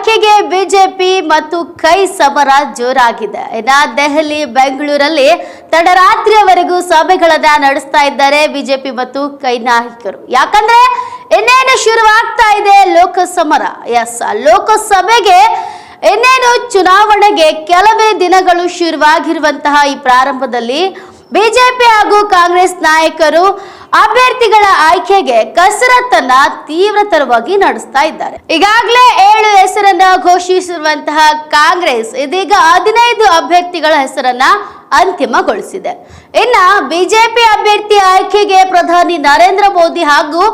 ಆಯ್ಕೆಗೆ ಬಿಜೆಪಿ ಮತ್ತು ಕೈ ಸಮರ ಜೋರಾಗಿದೆ. ಇನ್ನ ದೆಹಲಿ, ಬೆಂಗಳೂರಲ್ಲಿ ತಡರಾತ್ರಿಯವರೆಗೂ ಸಭೆಗಳನ್ನ ನಡೆಸ್ತಾ ಇದ್ದಾರೆ ಬಿಜೆಪಿ ಮತ್ತು ಕೈ ನಾಯಕರು. ಯಾಕಂದ್ರೆ ಇನ್ನೇನು ಶುರುವಾಗ್ತಾ ಇದೆ ಲೋಕಸಮರ. ಎಸ್ ಲೋಕಸಭೆಗೆ ಇನ್ನೇನು ಚುನಾವಣೆಗೆ ಕೆಲವೇ ದಿನಗಳು ಶುರುವಾಗಿರುವಂತಹ ಈ ಪ್ರಾರಂಭದಲ್ಲಿ ಬಿಜೆಪಿ ಹಾಗೂ ಕಾಂಗ್ರೆಸ್ ನಾಯಕರು ಅಭ್ಯರ್ಥಿಗಳ ಆಯ್ಕೆಗೆ ಕಸರತ್ತನ್ನ ತೀವ್ರತರವಾಗಿ ನಡೆಸ್ತಾ ಇದ್ದಾರೆ. ಈಗಾಗಲೇ ಏಳು ಹೆಸರನ್ನ ಘೋಷಿಸಿರುವಂತಹ ಕಾಂಗ್ರೆಸ್ ಇದೀಗ ಹದಿನೈದು ಅಭ್ಯರ್ಥಿಗಳ ಹೆಸರನ್ನ ಅಂತಿಮಗೊಳಿಸಿದೆ. ಇನ್ನ ಬಿಜೆಪಿ ಅಭ್ಯರ್ಥಿ ಆಯ್ಕೆಗೆ ಪ್ರಧಾನಿ ನರೇಂದ್ರ ಮೋದಿ ಹಾಗೂ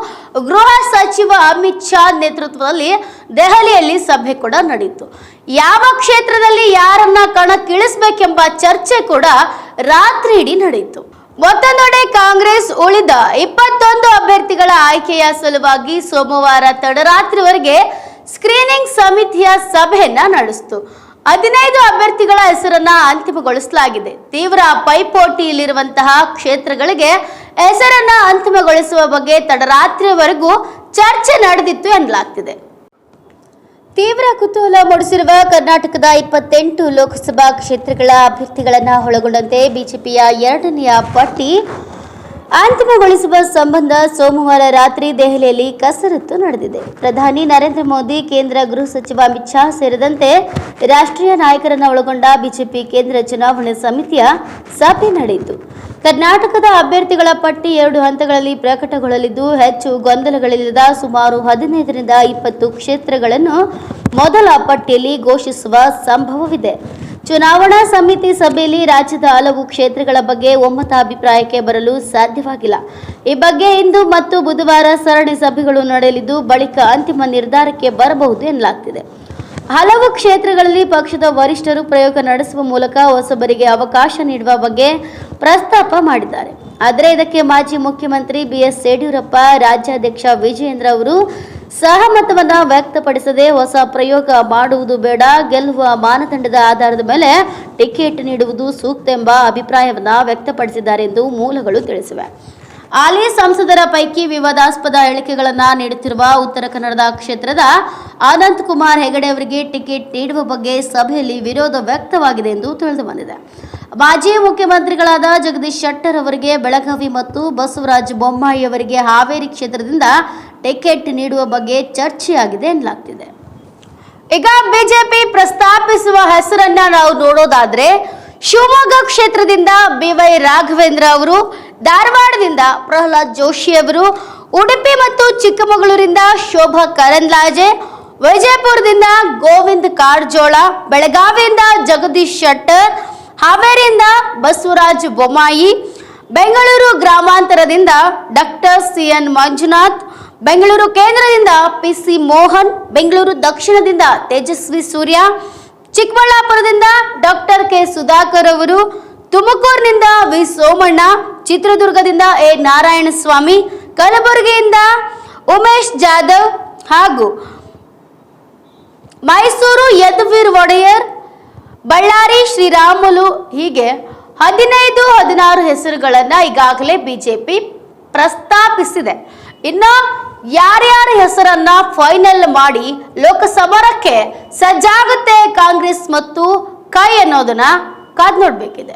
ಗೃಹ ಸಚಿವ ಅಮಿತ್ ಶಾ ನೇತೃತ್ವದಲ್ಲಿ ದೆಹಲಿಯಲ್ಲಿ ಸಭೆ ಕೂಡ ನಡೆಯಿತು ಯಾವ ಕ್ಷೇತ್ರದಲ್ಲಿ ಯಾರನ್ನ ಕಣಕ್ಕಿಳಿಸ್ಬೇಕೆಂಬ ಚರ್ಚೆ ಕೂಡ ರಾತ್ರಿ ಇಡೀ ನಡೆಯಿತು ಮತ್ತೊಂದೆಡೆ ಕಾಂಗ್ರೆಸ್ ಉಳಿದ ಇಪ್ಪತ್ತೊಂದು ಅಭ್ಯರ್ಥಿಗಳ ಆಯ್ಕೆಯ ಸಲುವಾಗಿ ಸೋಮವಾರ ತಡರಾತ್ರಿವರೆಗೆ ಸ್ಕ್ರೀನಿಂಗ್ ಸಮಿತಿಯ ಸಭೆಯನ್ನ ನಡೆಸಿತು. ಹದಿನೈದು ಅಭ್ಯರ್ಥಿಗಳ ಹೆಸರನ್ನ ಅಂತಿಮಗೊಳಿಸಲಾಗಿದೆ. ತೀವ್ರ ಪೈಪೋಟಿಯಲ್ಲಿರುವಂತಹ ಕ್ಷೇತ್ರಗಳಿಗೆ ಹೆಸರನ್ನ ಅಂತಿಮಗೊಳಿಸುವ ಬಗ್ಗೆ ತಡರಾತ್ರಿವರೆಗೂ ಚರ್ಚೆ ನಡೆದಿತ್ತು ಎನ್ನಲಾಗ್ತಿದೆ. ತೀವ್ರ ಕುತೂಹಲ ಮೂಡಿಸಿರುವ ಕರ್ನಾಟಕದ ಇಪ್ಪತ್ತೆಂಟು ಲೋಕಸಭಾ ಕ್ಷೇತ್ರಗಳ ಅಭ್ಯರ್ಥಿಗಳನ್ನು ಒಳಗೊಂಡಂತೆ ಬಿಜೆಪಿಯ ಎರಡನೆಯ ಪಟ್ಟಿ ಅಂತಿಮಗೊಳಿಸುವ ಸಂಬಂಧ ಸೋಮವಾರ ರಾತ್ರಿ ದೆಹಲಿಯಲ್ಲಿ ಕಸರತ್ತು ನಡೆದಿದೆ. ಪ್ರಧಾನಿ ನರೇಂದ್ರ ಮೋದಿ, ಕೇಂದ್ರ ಗೃಹ ಸಚಿವ ಅಮಿತ್ ಶಾ ಸೇರಿದಂತೆ ರಾಷ್ಟ್ರೀಯ ನಾಯಕರನ್ನು ಒಳಗೊಂಡ ಬಿಜೆಪಿ ಕೇಂದ್ರ ಚುನಾವಣಾ ಸಮಿತಿಯ ಸಭೆ ನಡೆಯಿತು. ಕರ್ನಾಟಕದ ಅಭ್ಯರ್ಥಿಗಳ ಪಟ್ಟಿ ಎರಡು ಹಂತಗಳಲ್ಲಿ ಪ್ರಕಟಗೊಳ್ಳಲಿದ್ದು, ಹೆಚ್ಚು ಗೊಂದಲಗಳಿಲ್ಲದ ಸುಮಾರು ಹದಿನೈದರಿಂದ ಇಪ್ಪತ್ತು ಕ್ಷೇತ್ರಗಳನ್ನು ಮೊದಲ ಪಟ್ಟಿಯಲ್ಲಿ ಘೋಷಿಸುವ ಸಂಭವವಿದೆ. ಚುನಾವಣಾ ಸಮಿತಿ ಸಭೆಯಲ್ಲಿ ರಾಜ್ಯದ ಹಲವು ಕ್ಷೇತ್ರಗಳ ಬಗ್ಗೆ ಒಮ್ಮತ ಅಭಿಪ್ರಾಯಕ್ಕೆ ಬರಲು ಸಾಧ್ಯವಾಗಿಲ್ಲ. ಈ ಬಗ್ಗೆ ಇಂದು ಮತ್ತು ಬುಧವಾರ ಸರಣಿ ಸಭೆಗಳು ನಡೆಯಲಿದ್ದು, ಬಳಿಕ ಅಂತಿಮ ನಿರ್ಧಾರಕ್ಕೆ ಬರಬಹುದು ಎನ್ನಲಾಗ್ತಿದೆ. ಹಲವು ಕ್ಷೇತ್ರಗಳಲ್ಲಿ ಪಕ್ಷದ ವರಿಷ್ಠರು ಪ್ರಯೋಗ ನಡೆಸುವ ಮೂಲಕ ಹೊಸಬರಿಗೆ ಅವಕಾಶ ನೀಡುವ ಬಗ್ಗೆ ಪ್ರಸ್ತಾಪ ಮಾಡಿದ್ದಾರೆ. ಆದರೆ ಇದಕ್ಕೆ ಮಾಜಿ ಮುಖ್ಯಮಂತ್ರಿ ಬಿಎಸ್ ಯಡಿಯೂರಪ್ಪ, ರಾಜ್ಯಾಧ್ಯಕ್ಷ ವಿಜಯೇಂದ್ರ ಅವರು ಸಹಮತವನ್ನ ವ್ಯಕ್ತಪಡಿಸದೆ ಹೊಸ ಪ್ರಯೋಗ ಮಾಡುವುದು ಬೇಡ, ಗೆಲ್ಲುವ ಮಾನದಂಡದ ಆಧಾರದ ಮೇಲೆ ಟಿಕೆಟ್ ನೀಡುವುದು ಸೂಕ್ತ ಎಂಬ ಅಭಿಪ್ರಾಯವನ್ನ ವ್ಯಕ್ತಪಡಿಸಿದ್ದಾರೆ ಎಂದು ಮೂಲಗಳು ತಿಳಿಸಿವೆ. ಹಾಲಿ ಸಂಸದರ ಪೈಕಿ ವಿವಾದಾಸ್ಪದ ಹೇಳಿಕೆಗಳನ್ನ ನೀಡುತ್ತಿರುವ ಉತ್ತರ ಕನ್ನಡದ ಕ್ಷೇತ್ರದ ಅನಂತ್ ಕುಮಾರ್ ಹೆಗಡೆ ಅವರಿಗೆ ಟಿಕೆಟ್ ನೀಡುವ ಬಗ್ಗೆ ಸಭೆಯಲ್ಲಿ ವಿರೋಧ ವ್ಯಕ್ತವಾಗಿದೆ ಎಂದು ತಿಳಿದು ಬಂದಿದೆ. ಮಾಜಿ ಮುಖ್ಯಮಂತ್ರಿಗಳಾದ ಜಗದೀಶ್ ಶೆಟ್ಟರ್ ಅವರಿಗೆ ಬೆಳಗಾವಿ ಮತ್ತು ಬಸವರಾಜ್ ಬೊಮ್ಮಾಯಿ ಅವರಿಗೆ ಹಾವೇರಿ ಕ್ಷೇತ್ರದಿಂದ ಟಿಕೆಟ್ ನೀಡುವ ಬಗ್ಗೆ ಚರ್ಚೆಯಾಗಿದೆ ಎನ್ನಲಾಗ್ತಿದೆ. ಈಗ ಬಿಜೆಪಿ ಪ್ರಸ್ತಾಪಿಸುವ ಹೆಸರನ್ನ ನಾವು ನೋಡೋದಾದ್ರೆ ಶಿವಮೊಗ್ಗ ಕ್ಷೇತ್ರದಿಂದ ಬಿವೈ ರಾಘವೇಂದ್ರ ಅವರು, ಧಾರವಾಡದಿಂದ ಪ್ರಹ್ಲಾದ್ ಜೋಶಿ ಅವರು, ಉಡುಪಿ ಮತ್ತು ಚಿಕ್ಕಮಗಳೂರಿಂದ ಶೋಭಾ ಕರಂದ್ಲಾಜೆ, ವಿಜಯಪುರದಿಂದ ಗೋವಿಂದ್ ಕಾರಜೋಳ, ಬೆಳಗಾವಿಯಿಂದ ಜಗದೀಶ್ ಶೆಟ್ಟರ್, ಹಾವೇರಿಯಿಂದ Basavaraj Bommai, Bengaluru ಗ್ರಾಮಾಂತರದಿಂದ doctor C N Manjunath Bengaluru ಕೇಂದ್ರದಿಂದ ಪಿ ಸಿ ಮೋಹನ್, ಬೆಂಗಳೂರು ದಕ್ಷಿಣದಿಂದ ತೇಜಸ್ವಿ ಸೂರ್ಯ, ಚಿಕ್ಕಬಳ್ಳಾಪುರದಿಂದ ಡಾಕ್ಟರ್ ಕೆ ಸುಧಾಕರ್ ಅವರು, ತುಮಕೂರಿನಿಂದ ವಿ ಸೋಮಣ್ಣ, ಚಿತ್ರದುರ್ಗದಿಂದ ಎ ನಾರಾಯಣಸ್ವಾಮಿ, ಕಲಬುರಗಿಯಿಂದ ಉಮೇಶ್ ಜಾಧವ್ ಹಾಗೂ ಮೈಸೂರು ಯದುವೀರ್ ಒಡೆಯರ್, ಬಳ್ಳಾರಿ ಶ್ರೀರಾಮುಲು ಹೀಗೆ ಹದಿನೈದು, ಹದಿನಾರು ಹೆಸರುಗಳನ್ನು ಈಗಾಗಲೇ ಬಿಜೆಪಿ ಪ್ರಸ್ತಾಪಿಸಿದೆ. ಇನ್ನು ಯಾರ್ಯಾರ ಹೆಸರನ್ನ ಫೈನಲ್ ಮಾಡಿ ಲೋಕಸಭಾಕ್ಕೆ ಸಜ್ಜಾಗುತ್ತೆ ಕಾಂಗ್ರೆಸ್ ಮತ್ತು ಕೈ ಅನ್ನೋದನ್ನ ಕಾದ್ ನೋಡ್ಬೇಕಿದೆ